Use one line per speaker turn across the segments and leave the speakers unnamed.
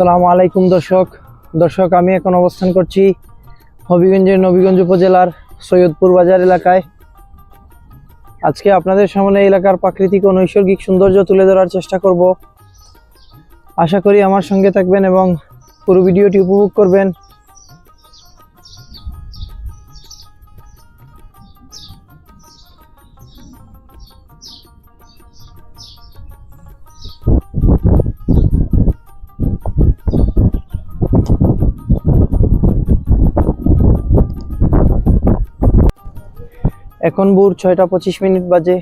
আসসালামু আলাইকুম দর্শক। দর্শক, আমি এখন অবস্থান করছি হবিগঞ্জের নবীগঞ্জ উপজেলার সৈয়দপুর বাজার এলাকায়। আজকে আপনাদের সামনে এলাকার প্রাকৃতিক ও নৈসর্গিক সৌন্দর্য তুলে ধরার চেষ্টা করব। আশা করি আমার সঙ্গে থাকবেন এবং পুরো ভিডিওটি উপভোগ করবেন। এখন ভোর ছয়টা পঁচিশ মিনিট বাজে।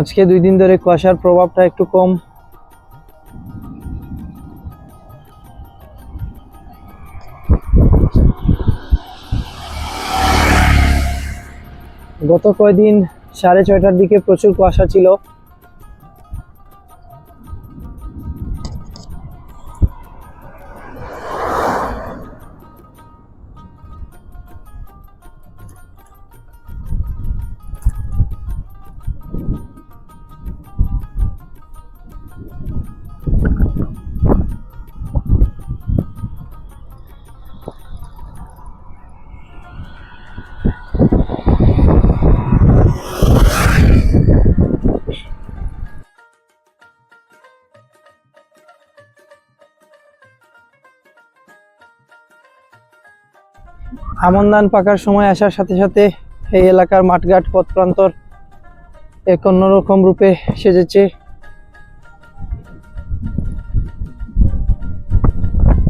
আজকে দুই দিন ধরে কুয়াশার প্রভাবটা একটু কম। গত কয়দিন সাড়ে ছয়টার দিকে প্রচুর কুয়াশা ছিল। আমন ধান পাকার সময় আসার সাথে সাথে এই এলাকার মাঠঘাট পথ প্রান্তর এক অন্যরকম রূপে সেজেছে।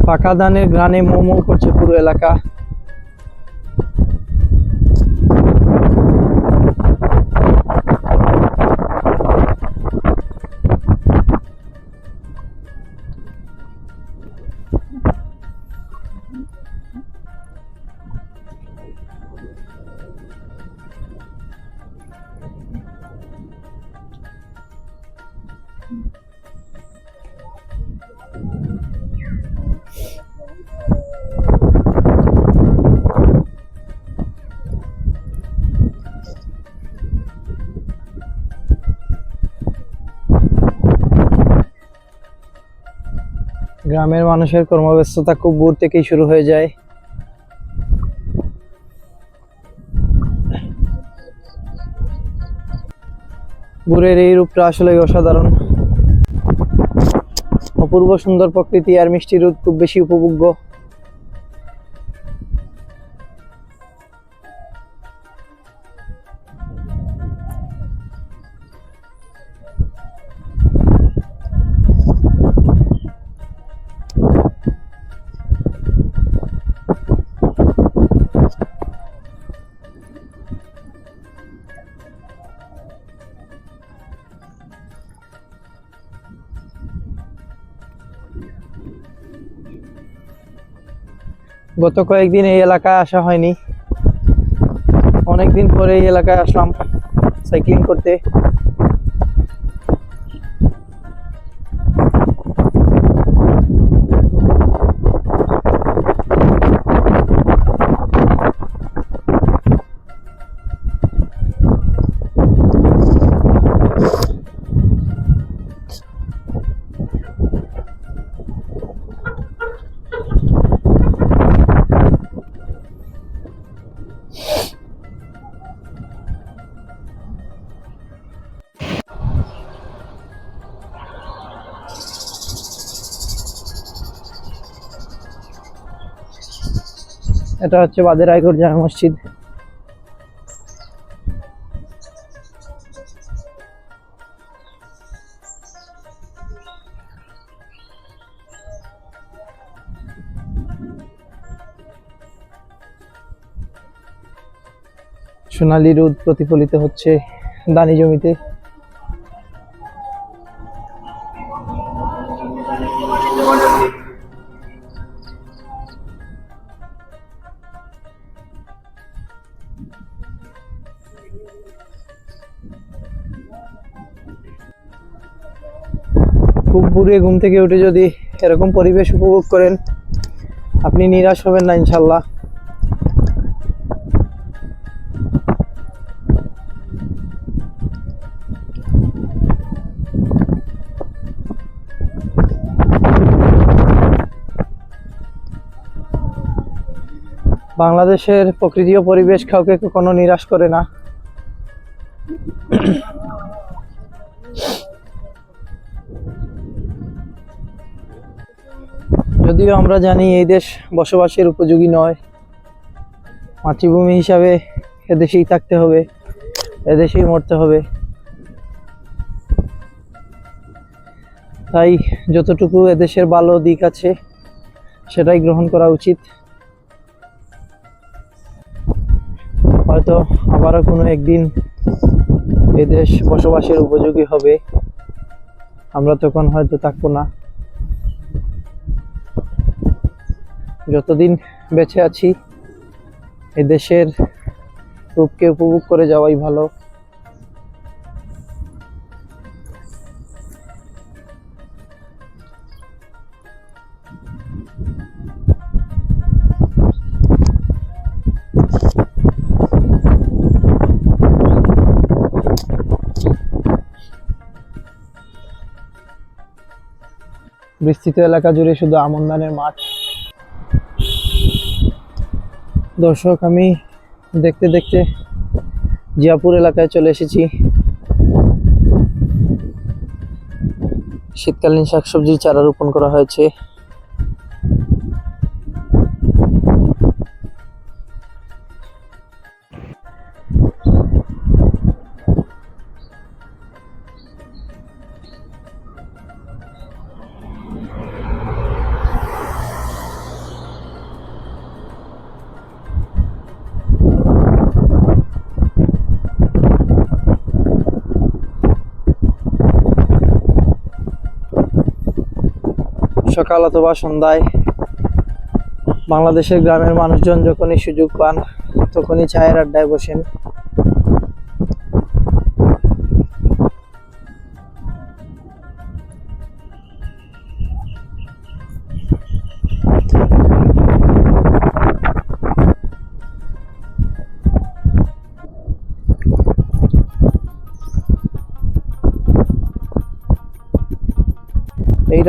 পাকা ধানের গ্রানে মৌ করছে পুরো এলাকা। গ্রামের মানুষের কর্মব্যস্ততা খুব ভোর থেকেই শুরু হয়ে যায়। ভোরের এই রূপটা আসলে অসাধারণ। অপূর্ব সুন্দর প্রকৃতি আর মিষ্টি রোদ খুব বেশি উপভোগ্য। গত কয়েকদিন এই এলাকায় আসা হয়নি। অনেকদিন পরে এই এলাকায় আসলাম সাইক্লিং করতে। এটা হচ্ছে বাদের আইগর জামা মসজিদ। সোনালি রোদ প্রতিফলিত হচ্ছে দানি জমিতে। খুব ভোরে ঘুম থেকে উঠে যদি এরকম পরিবেশ উপভোগ করেন, আপনি নিরাশ হবেন না ইনশাল্লাহ বাংলাদেশের প্রকৃতি ও পরিবেশ কাউকে কখনো নিরাশ করে না। যদিও আমরা জানি এই দেশ বসবাসের উপযোগী নয়, মাতৃভূমি হিসাবে এদেশেই থাকতে হবে, এদেশেই মরতে হবে। তাই যতটুকু এদেশের ভালো দিক আছে, সেটাই গ্রহণ করা উচিত। হয়তো আবারও কোনো একদিন এদেশ বসবাসের উপযোগী হবে, আমরা তখন হয়তো থাকব না। যতদিন বেঁচে আছি, এদেশের রূপকে উপভোগ করে যাওয়াই ভালো। বিস্তৃত এলাকা জুড়ে শুধু আমন ধানের মাঠ। দর্শক আমি দেখতে দেখতে জিয়াপুর এলাকায় চলে এসেছি। শীতকালীন শাকসবজি চারা রোপণ করা হয়েছে। সকাল অথবা সন্ধ্যায় বাংলাদেশের গ্রামের মানুষজন যখনই সুযোগ পান তখনই চায়ের আড্ডায় বসেন।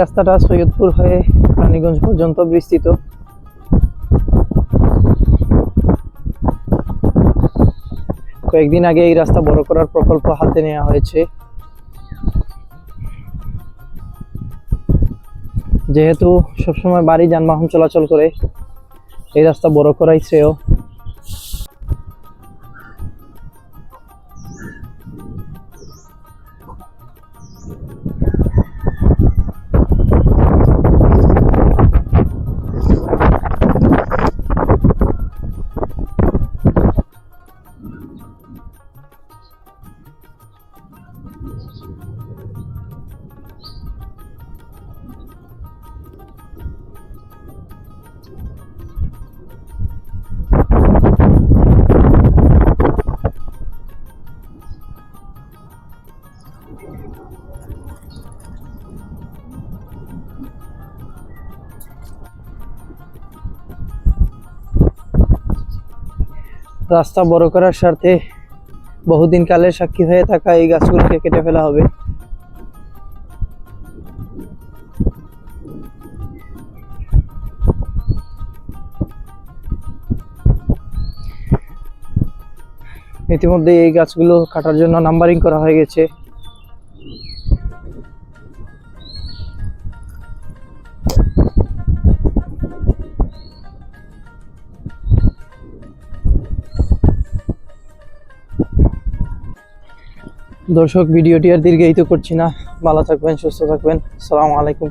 রাস্তাটা সৈয়দপুর হয়ে রানীগঞ্জ পর্যন্ত বিস্তৃত। কয়েকদিন আগে এই রাস্তা বড় করার প্রকল্প হাতে নেওয়া হয়েছে। যেহেতু সবসময় বাড়ি যানবাহন চলাচল করে, এই রাস্তা বড় করাই শ্রেয়। রাস্তা বড় করার স্বার্থে বহুদিন কালের সাক্ষী হয়ে থাকা এই গাছগুলোকে কেটে ফেলা হবে। ইতিমধ্যে এই গাছগুলো কাটার জন্য নাম্বারিং করা হয়ে গেছে। দর্শক ভিডিওটি আর দীর্ঘায়িত করছি না। ভালো থাকবেন সুস্থ থাকবেন। সালামু আলাইকুম।